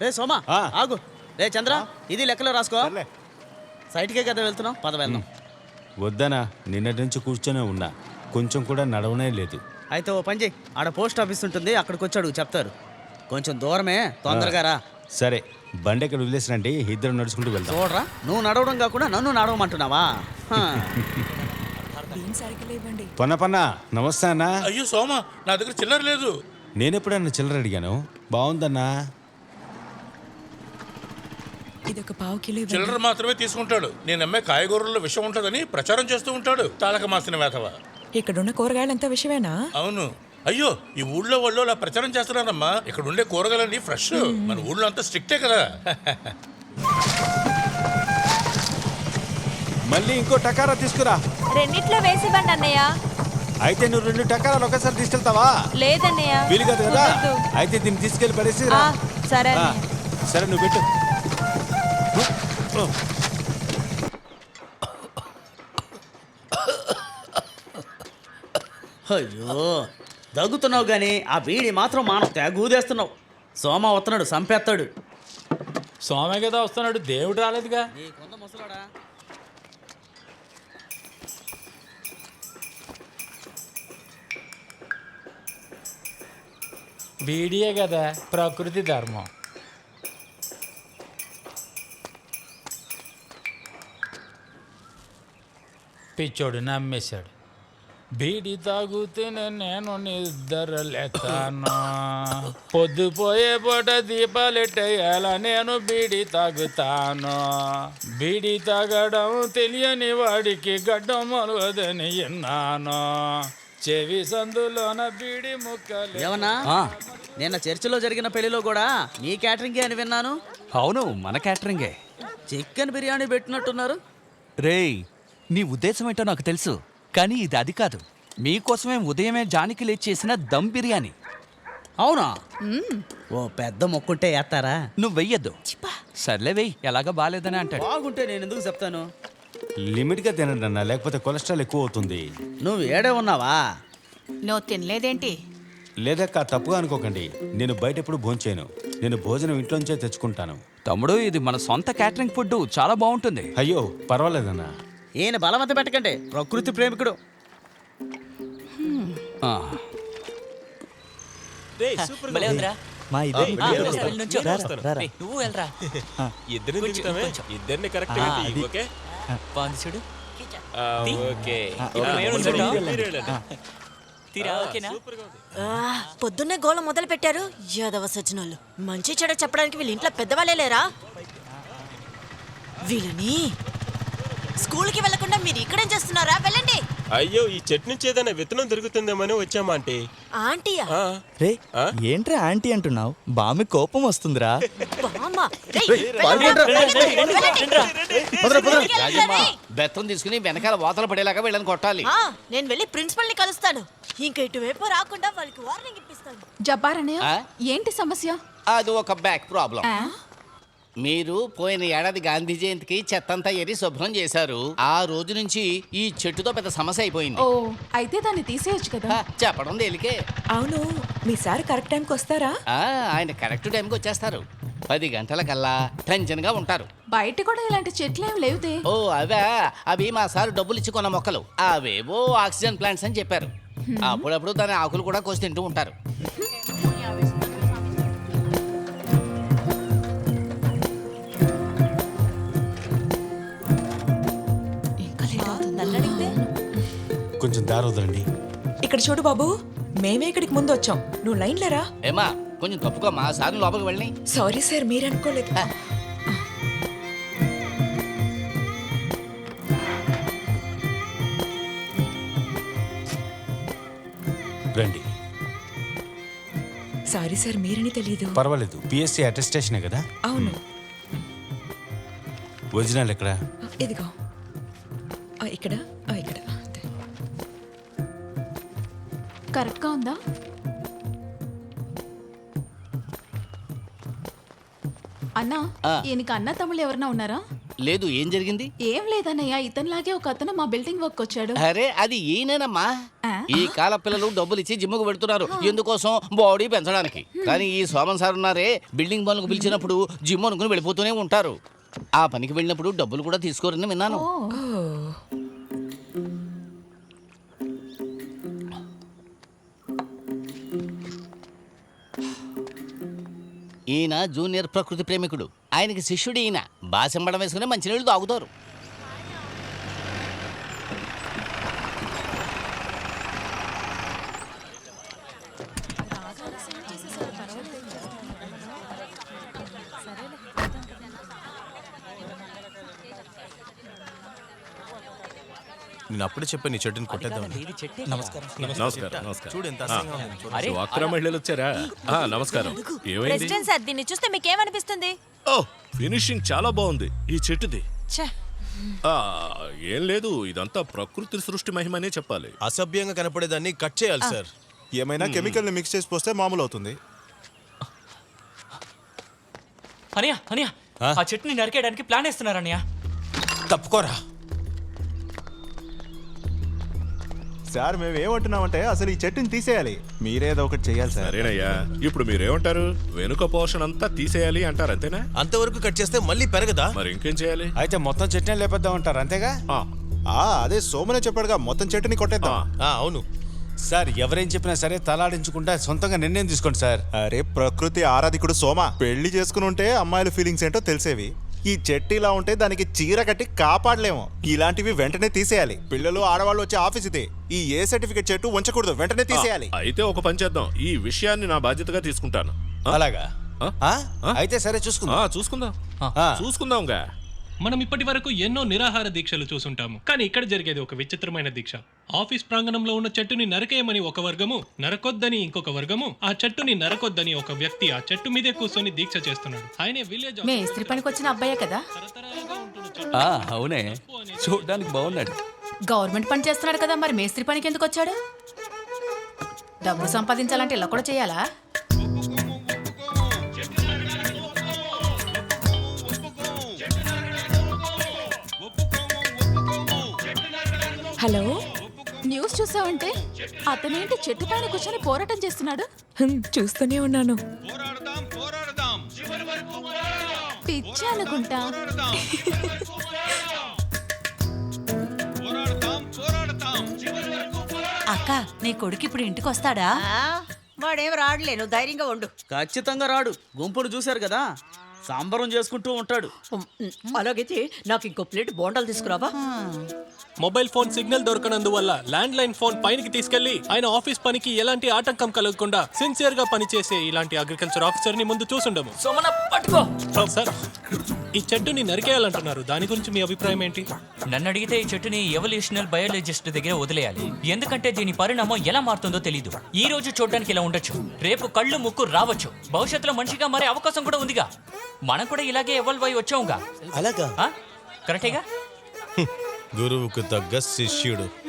రే సోమా ఆ. ఆగు. రే చంద్ర ఇది లెక్కలో రాసుకో. సైట్కే కదా వెళ్తున్నాం పద వెళ్దాం. వద్దనా నిన్నటి నుంచి కూర్చొనే ఉన్నా. కొంచెం కూడా నడవనే లేదు. అయితే ఓ పని చేయి. ఆడ పోస్ట్ ఆఫీస్ ఉంటుంది అక్కడికి వచ్చి అడుగు చెప్తారు. కొంచెం దూరమే తొందరగా రా. సరే బండి ఎక్కడ వదిలేసినండి ఇద్దరు నడుచుకుంటూ వెళ్దాం. చూడరా నువ్వు నడవడం కాకుండా నన్ను నడవమంటున్నావా? హా. పొన్న పన్న నమస్తే అన్నా. అయ్యో సోమ నా దగ్గర చిల్లర లేదు. నేను ఎప్పుడన్నా చిల్లర అడిగాను? బాగుందన్నా. ఇది ఒక పావు కిలో చిల్లర మాత్రమే తీసుకుంటాడు. నేను అమ్మే కాయగూరల్లో విషం ఉంటుందని ప్రచారం చేస్తూ ఉంటాడు తాలక మాసిన వేతవ ఇక్కడున్న కూరగాయలంతా విషమేనా? అవును. అయ్యో ఈ ఊళ్ళో వాళ్ళు అలా ప్రచారం చేస్తున్నారమ్మా. ఇక్కడ ఉండే కూరగాయలన్నీ ఫ్రెష్. మన ఊళ్ళో అంతా స్ట్రిక్టే కదా. మళ్ళీ ఇంకో టకారా తీసుకురా. రెండిట్లో వేసివ్వండి అన్నయ్య. అయితే నువ్వు రెండు టకారాలు ఒకసారి తీసుకెళ్తావా? లేదన్నయ్య. వీలు కాదు. అయితే దీన్ని తీసుకెళ్ళి పడేసి. సరే సరే నువ్వు పెట్టు. అయ్యో దగ్గుతున్నావు కానీ ఆ బీడి మాత్రం మానవ తెగూదేస్తున్నావు. సోమ వస్తున్నాడు సంపేస్తాడు సోమే కదా వస్తున్నాడు దేవుడు రాలేదుగా. ముసలాడా? బీడియే కదా ప్రకృతి ధర్మం. పిచ్చోడు నమ్మేశాడు. బీడి తాగుతూనే నేను నిద్రలేతాను. పొద్దుపోయే పూట దీపాలెట్టేయాల నేను బీడి తాగుతాను. బీడి తాగడం తెలియని వాడికి గడ్డం మొలవదని విన్నాను. చెవి సందులోన బీడి ముక్కలు ఏమన్నా? నిన్న చర్చిలో జరిగిన పెళ్ళిలో కూడా నీ క్యాటరింగే అని విన్నాను. అవును మన క్యాటరింగే. చికెన్ బిర్యానీ పెట్టినట్టున్నారు. రేయ్ నీ ఉద్దేశం ఏంటో నాకు తెలుసు కానీ ఇది అది కాదు. మీకోసమే ఉదయమే జానికి లేచి చేసిన దమ్ బిర్యానీ. అవునా? ఓ పెద్ద మొక్కుంటే వేస్తారా? నువ్వు వెయ్యొద్దు. సర్లే వెయ్యి ఎలాగ బాగాలేదని అంటాడు. బాగుంటే నేను ఎందుకు చెప్తాను? లిమిట్గా తినండి అన్న లేకపోతే కొలెస్ట్రాల్ ఎక్కువ అవుతుంది నువ్వు ఏడే ఉన్నావా? నువ్వు తినలేదేంటి? లేదక్క తప్పుగా అనుకోకండి. నేను బయట ఎప్పుడు భోంచేయను. నేను భోజనం ఇంట్లోంచే తెచ్చుకుంటాను. తమ్ముడు ఇది మన సొంత క్యాటరింగ్ ఫుడ్ చాలా బాగుంటుంది. అయ్యో పర్వాలేదన్నా. ఈయన బలవంత పెట్టకండి. ప్రకృతి ప్రేమికుడు. ఆ, భలే ఉందిరా. మా ఇదే ఆ, వెళ్ళి నుంచో. రేయ్, నువ్వు వెళ్ళరా. ఇద్దరిని కొంచెం, దిగుతామే కొంచెం. ఇద్దరిని కరెక్ట్ ఆ, అది. ఓకే? బాగుంది చూడు. ఆ, ఓకే. ఇప్పుడు ఆ, మేము మీరు ఉంటాం. మీరు వెళ్ళండి. తీరా ఓకేనా? పొద్దున్నే గోళ మొదలు పెట్టారు. యాదవ సజ్జనాలు మంచి చెడ చెప్పడానికి వీళ్ళ ఇంట్లో పెద్దవాళ్ళే లేరా? వీళ్ళని స్కూల్కి వెళ్ళకుండా మీరు ఇక్కడేం చేస్తున్నారా? వెళ్ళండి. అయ్యో ఈ చెట్టు నుంచి ఏదైనా విత్తనం దొరుకుతుందేమని వచ్చామా ఆంటీ? ఆంటీయా? ఆ, రే ఆ? ఏంట్రా ఆంటీ అంటున్నావు? బామి కోపం వస్తుందిరా. బామ్మ? రేయ్, వెళ్ళండి, వెళ్ళండి, వెళ్ళండి. రాజమ్మ. బెత్తం తీసుకుని వెనకాల వాతలు పడేలాగా వీళ్ళని కొట్టాలి. ఆ, నేను వెళ్ళి ప్రిన్సిపల్ని కలుస్తాను. ఇంకా ఇటువైపు రాకుండా వాళ్ళకి వార్నింగ్ ఇప్పిస్తాను. జబ్బార్ అన్నయ్య ఆ? ఏంటి సమస్య? అది ఒక బ్యాక్ ప్రాబ్లం. మీరు పోయిన ఏడాది గాంధీ జయంతికి చెత్తంతా ఎరి శుభ్రం చేశారు. ఆ రోజు నుంచి ఈ చెట్టుతో పెద్ద సమస్య అయిపోయింది. ఓ అయితే దాన్ని తీసేయచ్చు కదా. చెప్పడం తేలికే. అవును మీ సార్ కరెక్ట్ టైంకి వస్తారా? ఆ, ఆయన కరెక్ట్ టైంకి వచ్చేస్తారు. పది గంటలకల్లా టెన్షన్గా ఉంటారు. బయట కూడా ఇలాంటి చెట్లు ఏం లేవుతే? ఓ అవే. అవి మా సార్ డబ్బులు ఇచ్చి కొన్న మొక్కలు. అవేవో ఆక్సిజన్ ప్లాంట్స్ అని చెప్పారు. అప్పుడప్పుడు దాని ఆకులు కూడా కోసి తింటూ ఉంటారు. కొంచెం దారి వదలండి ఇక్కడ చూడు బాబు మేమే ఇక్కడికి ముందు వచ్చాం. నువ్వు లైన్ లేరా? ఏమా కొంచెం తప్పుకో మా సార్ లోపలికి వెళ్ళి సారీ సార్ మీరు అనుకోలేదు రండి. సారీ సార్ మీరని తెలీదు. పర్వాలేదు పిఎస్సి అటెస్టేషనే కదా? అవును. ఒరిజినల్ ఎక్కడ? ఇదిగో. ఇక్కడ. కరెక్ట్గా ఉందా? అన్నా. ఈయనకి అన్న తమ్ముళ్ళు ఎవరన్నా ఉన్నారా? లేదు ఏం జరిగింది? ఏం లేదన్నయ్య ఇతనిలాగే ఒక అతను మా బిల్డింగ్ వర్క్ వచ్చాడు అరే అది ఈయనేనమ్మా. ఆ? ఈ కాల పిల్లలు డబ్బులు ఇచ్చి జిమ్ముకు పెడుతున్నారు. ఎందుకోసం బాడీ పెంచడానికి? కానీ ఈ సోమన్ సార్ ఉన్నారే బిల్డింగ్ పనులకు పిలిచినప్పుడు జిమ్ అనుకుని వెళ్ళిపోతూనే ఉంటారు. ఆ పనికి వెళ్ళినప్పుడు డబ్బులు కూడా తీసుకోరని విన్నాను. ఈయన జూనియర్ ప్రకృతి ప్రేమికుడు. ఆయనకి శిష్యుడు ఈయన. బాసింబడం వేసుకుని మంచినీళ్ళు తాగుతారు. నేను అప్పుడే చెప్పాను నీ చెట్టుని కొట్టేద్దామని. చెట్టే నమస్కారం నమస్కారం. నమస్కారం. చూడు ఎంత అసహ్యంగా ఉందో. చూడు. అరే అక్రమ మహిళలు వచ్చారా? ఆ, నమస్కారం. ఏమైంది? ప్రెసిడెంట్ సార్ దీన్ని చూస్తే మీకేమనిపిస్తుంది? ఓ ఫినిషింగ్ చాలా బాగుంది. ఈ చెట్టుది. ఆ, ఏం లేదు ఇదంతా ప్రకృతి సృష్టి మహిమనే చెప్పాలి. అసభ్యంగా కనపడేదాన్ని కట్ చేయాలి సార్. ఏమైనా కెమికల్ని మిక్స్ చేసి పోస్తే మామూలు అవుతుంది అనియా అనియా ఆ చెట్టుని నరికేయడానికి ప్లాన్ వేస్తున్నారు అనియా తప్పుకోరా. సార్ మేము ఏమంటున్నామంటే అసలు ఈ చెట్టుని తీసేయాలి. మీరేదో ఒకటి చేయాలి సార్. సరేనయ్యా. ఇప్పుడు మీరేమంటారు? వెనుక పోర్షన్ అంతా తీసేయాలి అంటారు అంతేనా? అంతవరకు కట్ చేస్తే మళ్ళీ పెరగదా? మరి ఇంకేం చేయాలి? అయితే మొత్తం చెట్నే లేపేద్దాం అంటారు అంతేగా? ఆ, ఆ అదే సోమనే చెప్పాడుగా మొత్తం చెట్టుని కొట్టేద్దాం. ఆ, అవును. సార్ ఎవరేం చెప్పినా సరే తలాడించకుండా సొంతంగా నిర్ణయం తీసుకోండి సార్. అరే ప్రకృతి ఆరాధికుడు సోమ. పెళ్ళి చేసుకుని ఉంటే అమ్మాయిల ఫీలింగ్స్ ఏంటో తెలిసేవి. ఈ చెట్టు ఇలా ఉంటే దానికి చీర కట్టి కాపాడలేము. ఇలాంటివి వెంటనే తీసేయాలి. పిల్లలు ఆడవాళ్ళు వచ్చే ఆఫీస్ ఇదే. ఈ ఏ సర్టిఫికేట్ చెట్టు ఉంచకూడదు. వెంటనే తీసేయాలి. అయితే ఒక పని చేద్దాం. ఈ విషయాన్ని నా బాధ్యతగా తీసుకుంటాను? అలాగా? అయితే సరే చూసుకుందాం. ఆ, చూసుకుందాం. చూసుకుందాంగా. మనం ఇప్పటి వరకు ఎన్నో నిరాహార దీక్షలు చూసుంటాము. కానీ ఇక్కడ జరిగేది ఒక విచిత్రమైన దీక్ష. ఆఫీస్ ప్రాంగణంలో ఉన్న చెట్టుని నరకేయమని ఒక వర్గము నరకొద్దని ఇంకొక వర్గము ఆ చెట్టుని నరకొద్దని ఒక వ్యక్తి ఆ చెట్టు మీదే కూర్చొని దీక్ష చేస్తున్నాడు. ఆయనే విలేజ్ మేస్త్రి పనికి వచ్చిన అబ్బాయే కదా? చెట్టు. అవునే. చూడడానికి బాగున్నాడు. గవర్నమెంట్ పని చేస్తున్నాడు కదా మరి మేస్త్రి పనికి ఎందుకు వచ్చాడు? డబ్బు సంపాదించాలంటే ఇలా కూడా చేయాలా? హలో? న్యూస్ చూసావంటే? అతనేంటి చెట్టు పైన కూర్చొని పోరాటం చేస్తున్నాడు? హ్మ్, చూస్తూనే ఉన్నాను. పిచ్చి అనుకుంటా. అక్క నీ కొడుకు ఇప్పుడు ఇంటికి వస్తాడా? వాడేం రాడలేను ధైర్యంగా ఉండు. ఖచ్చితంగా రాడు. గుంపును చూశారు కదా? సంబరం చేసుకుంటూ ఉంటాడు. అలాగైతే నాకు ఇంకో ప్లేట్ బోండాలు తీసుకురావా? మొబైల్ ఫోన్ సిగ్నల్ దొరకనందువల్ల ల్యాండ్ లైన్ ఫోన్ పైనకి తీసుకెళ్ళి ఆయన ఆఫీస్ పనికి ఎలాంటి ఆటంకం కలగకుండా సిన్సియర్గా పనిచేసే ఇలాంటి అగ్రికల్చర్ ఆఫీసర్ని ముందు చూసుండము. సోమన పట్టుకో. సార్. ఈ చెట్టుని నరికేయాలంటున్నారు. దాని గురించి మీ అభిప్రాయం ఏంటి? నన్ను అడిగితే ఈ చెట్టుని ఎవల్యూషనల్ బయాలజిస్ట్ దగ్గర వదిలేయాలి. ఎందుకంటే దీని పరిణామం ఎలా మారుతుందో తెలియదు ఈ రోజు చూడడానికి ఇలా ఉండొచ్చు. రేపు కళ్ళు ముక్కు రావచ్చు. భవిష్యత్తులో మనిషిగా మారే అవకాశం కూడా ఉందిగా. మనం కూడా ఇలాగే ఎవాల్వ్ అయి వచ్చాముగా అలాగా? కరెక్టేగా గురువుకు తగ్గ శిష్యుడు.